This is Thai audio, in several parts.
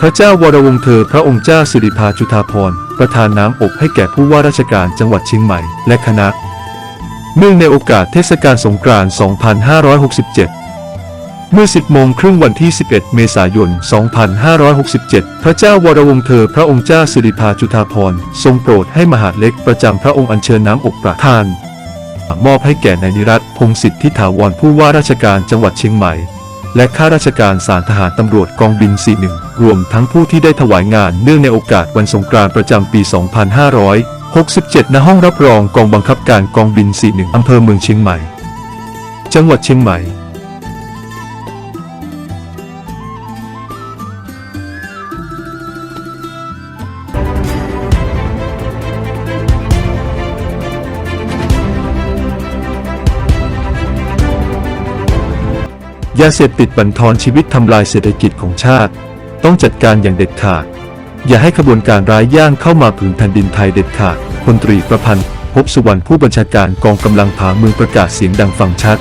พระเจ้าวรวงเธอพระองค์เจ้าสิริภาจุฑาภรประธานน้ำอบให้แก่ผู้ว่าราชการจังหวัดเชียงใหม่และคณะ เนื่องในโอกาสเทศกาลสงกรานต์ 2567 เมื่อ 10 โมงครึ่งวันที่ 11 เมษายน 2567 พระเจ้าวรวงเธอพระองค์เจ้าสิริภาจุฑาภรทรงโปรดให้มหาเล็กประจำพระองค์อัญเชิญน้ำอบประทาน มอบให้แก่นายนิรัตพงศิษฐิถาวรผู้ว่าราชการจังหวัดเชียงใหม่ และข้าราชการสารทหารตำรวจกองบิน 41 รวมทั้งผู้ที่ได้ถวายงานเนื่องในโอกาสวันสงกรานต์ประจำปี 2567 ณ ห้องรับรองกองบังคับการกองบิน 41 อำเภอเมืองเชียงใหม่ จังหวัดเชียงใหม่ ยาเสพติดบั่นทอนชีวิตทำลายเศรษฐกิจของชาติ ต้องจัดการอย่างเด็ดขาด อย่าให้ขบวนการร้ายย่างเข้ามาผืนแผ่นดินไทยเด็ดขาดพลตรีประพันธ์ พบสุวรรณผู้บัญชาการกองกำลังผาเมืองประกาศเสียงดังฟังชัด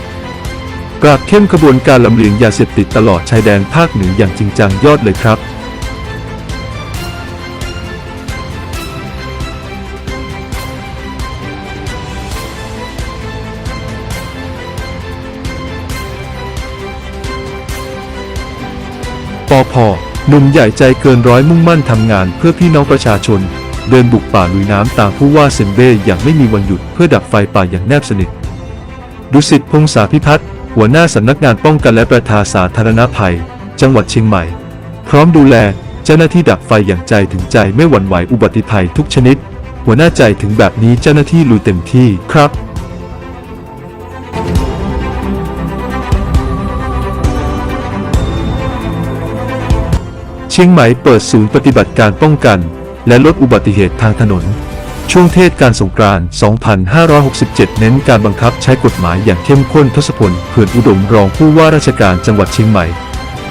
ปราบเข้มขบวนการลำเลียงยาเสพติดตลอดชายแดนภาคเหนืออย่างจริงจังยอดเลยครับ ปอพอหนุ่มใหญ่ใจเกินร้อยมุ่งมั่นทำงานเพื่อพี่น้องประชาชน เดินบุกป่าลุยน้ำตามผู้ว่าเซนเบ้อย่างไม่มีวันหยุดเพื่อดับไฟป่าอย่างแนบสนิท ดุสิตพงษาพิพัฒน์หัวหน้าสำนักงานป้องกันและประทาสาธารณภัย จังหวัดเชียงใหม่ พร้อมดูแลเจ้าหน้าที่ดับไฟอย่างใจถึงใจไม่หวั่นไหวอุบัติภัยทุกชนิด หัวหน้าใจถึงแบบนี้เจ้าหน้าที่ลุยเต็มที่ครับ ชียงใหม่เปิดศูนย์ปฏิบัติการป้องกัน และลดอุบัติเหตุทางถนน ช่วงเทศกาลสงกรานต์ 2567 เน้นการบังคับใช้กฎหมายอย่างเข้มข้นทศพลเผื่อนอุดมรองผู้ว่าราชการจังหวัดเชียงใหม่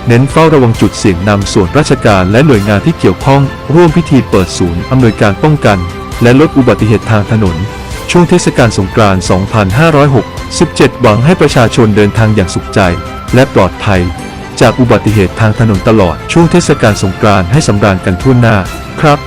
เน้นเฝ้าระวังจุดเสี่ยงนำส่วนราชการและหน่วยงานที่เกี่ยวข้อง ร่วมพิธีเปิดศูนย์อำนวยการป้องกัน และลดอุบัติเหตุทางถนน ช่วงเทศกาลสงกรานต์ 2567 หวังให้ประชาชนเดินทางอย่างสุขใจ และปลอดภัย จากอุบัติเหตุทางถนนตลอดช่วงเทศกาลสงกรานต์ให้สำราญกันทั่วหน้าครับ